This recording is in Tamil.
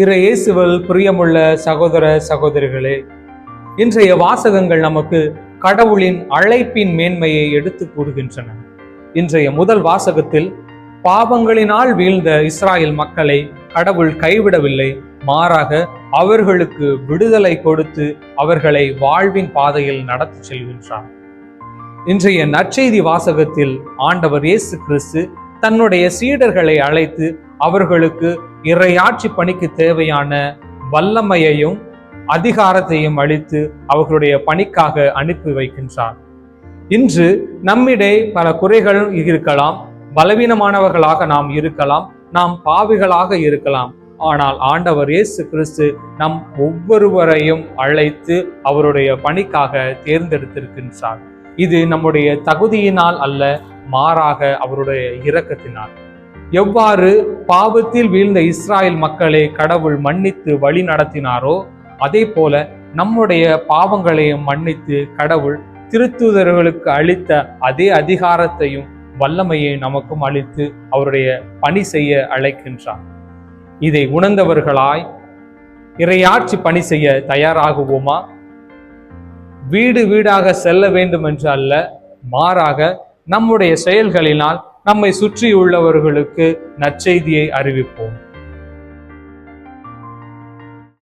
இரு இயேசுவல் பிரியமுள்ள சகோதர சகோதரிகளே இன்றைய வாசகங்கள் நமக்கு கடவுளின் அழைப்பின் மேன்மையை எடுத்து கூறுகின்றன. இன்றைய முதல் வாசகத்தில் பாவங்களினால் வீழ்ந்த இஸ்ராயல் மக்களை கடவுள் கைவிடவில்லை மாறாக அவர்களுக்கு விடுதலை கொடுத்து அவர்களை வாழ்வின் பாதையில் நடத்தி செல்கின்றார். இன்றைய நற்செய்தி வாசகத்தில் ஆண்டவர் இயேசு கிறிஸ்து தன்னுடைய சீடர்களை அழைத்து அவர்களுக்கு இறையாட்சி பணிக்கு தேவையான வல்லமையையும் அதிகாரத்தையும் அளித்து அவர்களுடைய பணிக்காக அனுப்பி வைக்கின்றார். இன்று நம்மிடையே பல குறைகள் இருக்கலாம் பலவீனமானவர்களாக நாம் இருக்கலாம் நாம் பாவிகளாக இருக்கலாம். ஆனால் ஆண்டவர் இயேசு கிறிஸ்து நம் ஒவ்வொருவரையும் அழைத்து அவருடைய பணிக்காக தேர்ந்தெடுத்திருக்கின்றார். இது நம்முடைய தகுதியினால் அல்ல மாறாக அவருடைய இரக்கத்தினால். எவ்வாறு பாவத்தில் வீழ்ந்த இஸ்ராயல் மக்களை கடவுள் மன்னித்து வழி நடத்தினாரோ அதே போல நம்முடைய பாவங்களையும் மன்னித்து கடவுள் திருத்தூதர்களுக்கு அளித்த அதே அதிகாரத்தையும் வல்லமையை நமக்கும் அளித்து அவருடைய பணி செய்ய அழைக்கின்றார். இதை உணர்ந்தவர்களாய் இறையாட்சி பணி செய்ய தயாராகுவோமா? வீடு வீடாக செல்ல வேண்டும் என்று அல்ல மாறாக நம்முடைய செயல்களினால் நம்மை சுற்றியுள்ளவர்களுக்கு நற்செய்தியை அறிவிப்போம்.